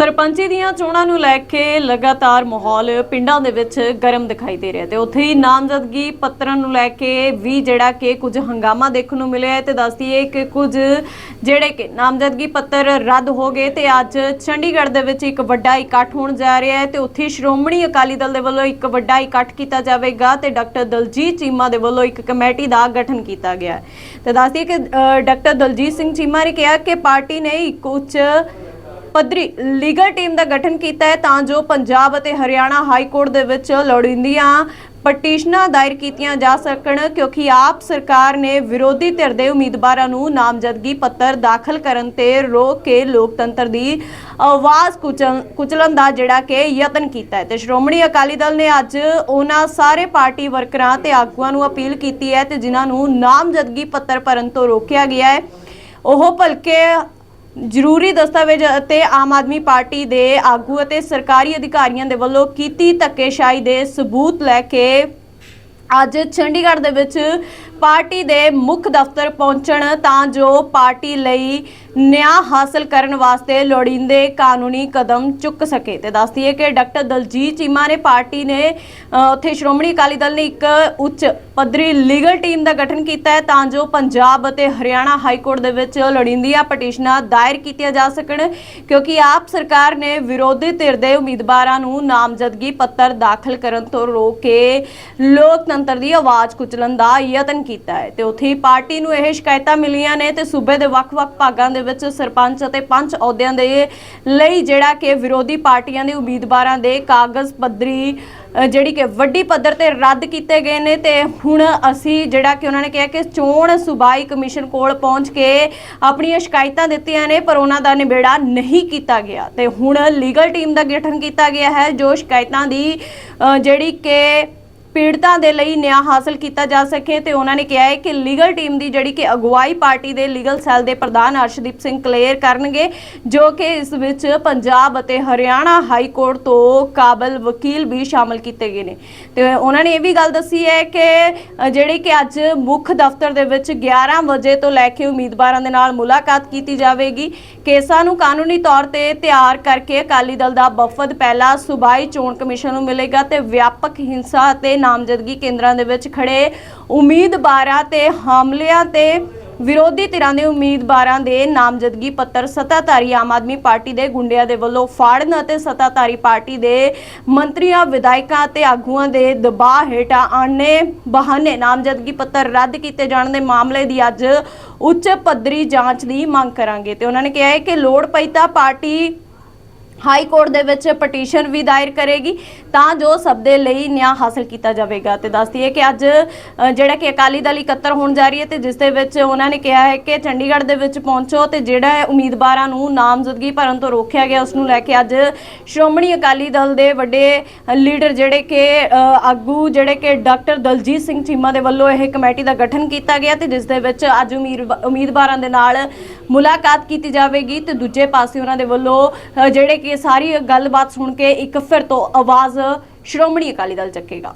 ਸਰਪੰਚੀ ਦੀਆਂ ਚੋਣਾਂ ਨੂੰ ਲੈ ਕੇ ਲਗਾਤਾਰ ਮਾਹੌਲ ਪਿੰਡਾਂ ਦੇ ਵਿੱਚ ਗਰਮ ਦਿਖਾਈ ਦੇ ਰਿਹਾ ਤੇ ਉੱਥੇ ਹੀ ਨਾਮਜ਼ਦਗੀ ਪੱਤਰਾਂ ਨੂੰ ਲੈ ਕੇ ਵੀ ਜਿਹੜਾ ਕਿ ਕੁਝ ਹੰਗਾਮਾ ਦੇਖਣ ਨੂੰ ਮਿਲਿਆ ਹੈ ਤੇ ਦੱਸਦੀ ਹੈ ਕਿ ਕੁਝ ਜਿਹੜੇ ਕਿ ਨਾਮਜ਼ਦਗੀ ਪੱਤਰ ਰੱਦ ਹੋ ਗਏ ਤੇ ਅੱਜ ਚੰਡੀਗੜ੍ਹ ਦੇ ਵਿੱਚ ਇੱਕ ਵੱਡਾ ਇਕੱਠ ਹੋਣ ਜਾ ਰਿਹਾ ਹੈ ਤੇ ਉੱਥੇ ਸ਼੍ਰੋਮਣੀ ਅਕਾਲੀ ਦਲ ਦੇ ਵੱਲੋਂ ਇੱਕ ਵੱਡਾ ਇਕੱਠ ਕੀਤਾ ਜਾਵੇਗਾ ਤੇ ਡਾਕਟਰ ਦਲਜੀਤ ਚੀਮਾ ਦੇ ਵੱਲੋਂ ਇੱਕ ਕਮੇਟੀ ਦਾ ਗਠਨ ਕੀਤਾ ਗਿਆ ਹੈ। ਤੇ ਦੱਸਦੀ ਹੈ ਕਿ ਡਾਕਟਰ ਦਲਜੀਤ ਸਿੰਘ ਚੀਮਾ ਨੇ ਕਿਹਾ ਕਿ ਪਾਰਟੀ ਨੇ ਇੱਕ ਉੱਚ ਪੱਧਰੀ ਲੀਗਲ ਟੀਮ ਦਾ ਗਠਨ ਕੀਤਾ ਹੈ ਤਾਂ ਜੋ ਪੰਜਾਬ ਅਤੇ ਹਰਿਆਣਾ ਹਾਈ ਕੋਰਟ ਦੇ ਵਿੱਚ ਲੋੜੀਂਦੀਆਂ ਪਟੀਸ਼ਨਾਂ ਦਾਇਰ ਕੀਤੀਆਂ ਜਾ ਸਕਣ, ਕਿਉਂਕਿ ਆਪ ਸਰਕਾਰ ਨੇ ਵਿਰੋਧੀ ਧਿਰ ਦੇ ਉਮੀਦਵਾਰਾਂ ਨੂੰ ਨਾਮਜ਼ਦਗੀ ਪੱਤਰ ਦਾਖਲ ਕਰਨ ਤੇ ਰੋਕ ਕੇ ਲੋਕਤੰਤਰ ਦੀ ਆਵਾਜ਼ ਕੁਚਲ- ਕੁਚਲਣ ਦਾ ਜਿਹੜਾ ਕਿ ਯਤਨ ਕੀਤਾ ਹੈ। ਤੇ ਸ਼੍ਰੋਮਣੀ ਅਕਾਲੀ ਦਲ ਨੇ ਅੱਜ ਉਹਨਾਂ ਸਾਰੇ ਪਾਰਟੀ ਵਰਕਰਾਂ ਤੇ ਆਗੂਆਂ ਨੂੰ ਅਪੀਲ ਕੀਤੀ ਹੈ ਤੇ ਜਿਨ੍ਹਾਂ ਨੂੰ ਨਾਮਜ਼ਦਗੀ ਪੱਤਰ ਭਰਨ ਤੋਂ ਰੋਕਿਆ ਗਿਆ ਹੈ। ਉਹ ਭਲਕੇ ਜ਼ਰੂਰੀ ਦਸਤਾਵੇਜ਼ ਅਤੇ ਆਮ ਆਦਮੀ ਪਾਰਟੀ ਦੇ ਆਗੂ ਅਤੇ ਸਰਕਾਰੀ ਅਧਿਕਾਰੀਆਂ ਦੇ ਵੱਲੋਂ ਕੀਤੀ ਧੱਕੇਸ਼ਾਹੀ ਦੇ ਸਬੂਤ ਲੈ ਕੇ ਅੱਜ ਚੰਡੀਗੜ੍ਹ ਦੇ ਵਿੱਚ ਪਾਰਟੀ ਦੇ ਮੁੱਖ ਦਫ਼ਤਰ ਪਹੁੰਚਣ ਤਾਂ ਜੋ ਪਾਰਟੀ ਲਈ ਨਿਆਂ ਹਾਸਲ ਕਰਨ ਵਾਸਤੇ ਲੋੜੀਂਦੇ ਕਾਨੂੰਨੀ ਕਦਮ ਚੁੱਕ ਸਕੇ। ਤੇ ਦੱਸਦੀ ਹੈ ਕਿ ਡਾਕਟਰ ਦਲਜੀਤ ਚੀਮਾ ਨੇ ਪਾਰਟੀ ਨੇ ਉੱਥੇ ਸ਼੍ਰੋਮਣੀ ਅਕਾਲੀ ਦਲ ਨੇ ਇੱਕ ਉੱਚ ਪੱਧਰੀ ਲੀਗਲ ਟੀਮ ਦਾ ਗਠਨ ਕੀਤਾ ਹੈ, ਤਾਂ ਜੋ ਪੰਜਾਬ ਅਤੇ ਹਰਿਆਣਾ ਹਾਈ ਕੋਰਟ ਦੇ ਵਿੱਚ ਲੋੜੀਂਦੀਆਂ ਪਟੀਸ਼ਨਾਂ ਦਾਇਰ ਕੀਤੀਆਂ ਜਾ ਸਕਣ, ਕਿਉਂਕਿ ਆਪ ਸਰਕਾਰ ਨੇ ਵਿਰੋਧੀ ਧਿਰ ਦੇ ਉਮੀਦਵਾਰਾਂ ਨੂੰ ਨਾਮਜ਼ਦਗੀ ਪੱਤਰ ਦਾਖਲ ਕਰਨ ਤੋਂ ਰੋਕ ਕੇ ਲੋਕਤੰਤਰ ਦੀ ਆਵਾਜ਼ ਕੁਚਲਣ ਦਾ ਯਤਨ ਕੀਤਾ ਹੈ। ਤੇ ਉੱਥੇ ਹੀ ਪਾਰਟੀ ਨੂੰ ਇਹ ਸ਼ਿਕਾਇਤਾਂ ਮਿਲੀਆਂ ਨੇ ਤੇ ਸੂਬੇ ਦੇ ਵੱਖ-ਵੱਖ ਭਾਗਾਂ ਦੇ ਵਿੱਚ ਸਰਪੰਚ ਅਤੇ ਪੰਚ ਅਹੁਦਿਆਂ ਦੇ ਲਈ ਜਿਹੜਾ ਕਿ ਵਿਰੋਧੀ ਪਾਰਟੀਆਂ ਦੇ ਉਮੀਦਵਾਰਾਂ ਦੇ ਕਾਗਜ਼ ਪੱਧਰੀ ਜਿਹੜੀ ਕਿ ਵੱਡੀ ਪੱਧਰ ਤੇ ਰੱਦ ਕੀਤੇ ਗਏ ਨੇ ਤੇ ਹੁਣ ਅਸੀਂ ਜਿਹੜਾ ਕਿ ਉਹਨਾਂ ਨੇ ਕਿਹਾ ਕਿ ਚੋਣ ਸੁਬਾਈ ਕਮਿਸ਼ਨ ਕੋਲ ਪਹੁੰਚ ਕੇ ਆਪਣੀਆਂ ਸ਼ਿਕਾਇਤਾਂ ਦਿੱਤੀਆਂ ਨੇ, ਪਰ ਉਹਨਾਂ ਦਾ ਨਿਬੇੜਾ ਨਹੀਂ ਕੀਤਾ ਗਿਆ। ਤੇ ਹੁਣ ਲੀਗਲ ਟੀਮ ਦਾ ਗਠਨ ਕੀਤਾ ਗਿਆ ਹੈ, ਜੋ ਸ਼ਿਕਾਇਤਾਂ ਦੀ ਜਿਹੜੀ ਕਿ ਪੀੜਤਾਂ ਦੇ ਲਈ ਨਿਆਂ ਹਾਸਲ ਕੀਤਾ ਜਾ ਸਕੇ ਤੇ ਉਹਨਾਂ ਨੇ ਕਿਹਾ ਹੈ ਕਿ ਲੀਗਲ ਟੀਮ ਦੀ ਜਿਹੜੀ ਕਿ ਅਗਵਾਈ ਪਾਰਟੀ ਦੇ ਲੀਗਲ ਸੈੱਲ ਦੇ ਪ੍ਰਧਾਨ ਅਰਸ਼ਦੀਪ ਸਿੰਘ ਕਲੇਅਰ ਕਰਨਗੇ, ਜੋ ਕਿ ਇਸ ਵਿੱਚ ਪੰਜਾਬ ਅਤੇ ਹਰਿਆਣਾ ਹਾਈ ਕੋਰਟ ਤੋਂ ਕਾਬਲ ਵਕੀਲ ਵੀ ਸ਼ਾਮਲ ਕੀਤੇ ਗਏ ਨੇ। ਤੇ ਉਹਨਾਂ ਨੇ ਇਹ ਵੀ ਗੱਲ ਦੱਸੀ ਹੈ ਕਿ ਜਿਹੜੀ ਕਿ ਅੱਜ ਮੁੱਖ ਦਫ਼ਤਰ ਦੇ ਵਿੱਚ 11 ਵਜੇ ਤੋਂ ਲੈ ਕੇ ਉਮੀਦਵਾਰਾਂ ਦੇ ਨਾਲ ਮੁਲਾਕਾਤ ਕੀਤੀ ਜਾਵੇਗੀ। ਕੇਸਾਂ ਨੂੰ ਕਾਨੂੰਨੀ ਤੌਰ ਤੇ ਤਿਆਰ ਕਰਕੇ ਅਕਾਲੀ ਦਲ ਦਾ ਵਫਦ ਪਹਿਲਾ ਸੂਬਾਈ ਚੋਣ ਕਮਿਸ਼ਨ ਨੂੰ ਮਿਲੇਗਾ ਤੇ ਵਿਆਪਕ ਹਿੰਸਾ ਅਤੇ ਨਾਮਜ਼ਦਗੀ ਕੇਂਦਰਾਂ ਦੇ ਵਿੱਚ ਖੜੇ ਉਮੀਦਵਾਰਾਂ ਤੇ ਹਮਲਿਆਂ ਤੇ ਵਿਰੋਧੀ ਧਿਰਾਂ ਦੇ ਉਮੀਦਵਾਰਾਂ ਦੇ ਨਾਮਜ਼ਦਗੀ ਪੱਤਰ ਸੱਤਾਧਾਰੀ ਆਮ ਆਦਮੀ ਪਾਰਟੀ ਦੇ ਗੁੰਡਿਆਂ ਦੇ ਵੱਲੋਂ ਫਾੜਨ ਅਤੇ ਸੱਤਾਧਾਰੀ ਪਾਰਟੀ ਦੇ ਮੰਤਰੀਆਂ, ਵਿਧਾਇਕਾਂ ਅਤੇ ਆਗੂਆਂ ਦੇ ਦਬਾਅ ਹੇਠਾਂ ਆਣੇ ਬਹਾਨੇ ਨਾਮਜ਼ਦਗੀ ਪੱਤਰ ਰੱਦ ਕੀਤੇ ਜਾਣ ਦੇ ਮਾਮਲੇ ਦੀ ਅੱਜ ਉੱਚ ਪੱਧਰੀ ਜਾਂਚ ਦੀ ਮੰਗ ਕਰਾਂਗੇ। ਤੇ ਉਹਨਾਂ ਨੇ ਕਿਹਾ ਹੈ ਕਿ ਲੋੜ ਪਈ ਤਾਂ ਪਾਰਟੀ ਹਾਈ ਕੋਰਟ ਦੇ ਵਿੱਚ ਪਟੀਸ਼ਨ ਵੀ ਦਾਇਰ ਕਰੇਗੀ, ਤਾਂ ਜੋ ਸਭ ਦੇ ਲਈ ਨਿਆਂ ਹਾਸਲ ਕੀਤਾ ਜਾਵੇਗਾ। ਤੇ ਦੱਸਦੀ ਹੈ ਕਿ ਅੱਜ ਜਿਹੜਾ ਕਿ ਅਕਾਲੀ ਦਲ ਇਕੱਤਰ ਹੋਣ ਜਾ ਰਹੀ ਹੈ ਤੇ ਜਿਸ ਦੇ ਵਿੱਚ ਉਹਨਾਂ ਨੇ ਕਿਹਾ ਹੈ ਕਿ ਚੰਡੀਗੜ੍ਹ ਦੇ ਵਿੱਚ ਪਹੁੰਚੋ ਤੇ ਜਿਹੜਾ ਉਮੀਦਵਾਰਾਂ ਨੂੰ ਨਾਮਜ਼ਦਗੀ ਭਰਨ ਤੋਂ ਰੋਕਿਆ ਗਿਆ, ਉਸ ਨੂੰ ਲੈ ਕੇ ਅੱਜ ਸ਼੍ਰੋਮਣੀ ਅਕਾਲੀ ਦਲ ਦੇ ਵੱਡੇ ਲੀਡਰ ਜਿਹੜੇ ਕਿ ਆਗੂ ਜਿਹੜੇ ਕਿ ਡਾਕਟਰ ਦਲਜੀਤ ਸਿੰਘ ਚੀਮਾ ਦੇ ਵੱਲੋਂ ਇਹ ਕਮੇਟੀ ਦਾ ਗਠਨ ਕੀਤਾ ਗਿਆ ਤੇ ਜਿਸ ਦੇ ਵਿੱਚ ਅੱਜ ਉਮੀਦ- ਉਮੀਦਵਾਰਾਂ ਦੇ ਨਾਲ ਮੁਲਾਕਾਤ ਕੀਤੀ ਜਾਵੇਗੀ ਤੇ ਦੂਜੇ ਪਾਸੇ ਉਹਨਾਂ ਦੇ ਵੱਲੋਂ ਜਿਹੜੇ ਕਿ ਕਿ ਸਾਰੀ ਗੱਲਬਾਤ ਸੁਣ ਕੇ ਇੱਕ ਫਿਰ ਤੋਂ ਆਵਾਜ਼ ਸ਼੍ਰੋਮਣੀ ਅਕਾਲੀ ਦਲ ਚੱਕੇਗਾ।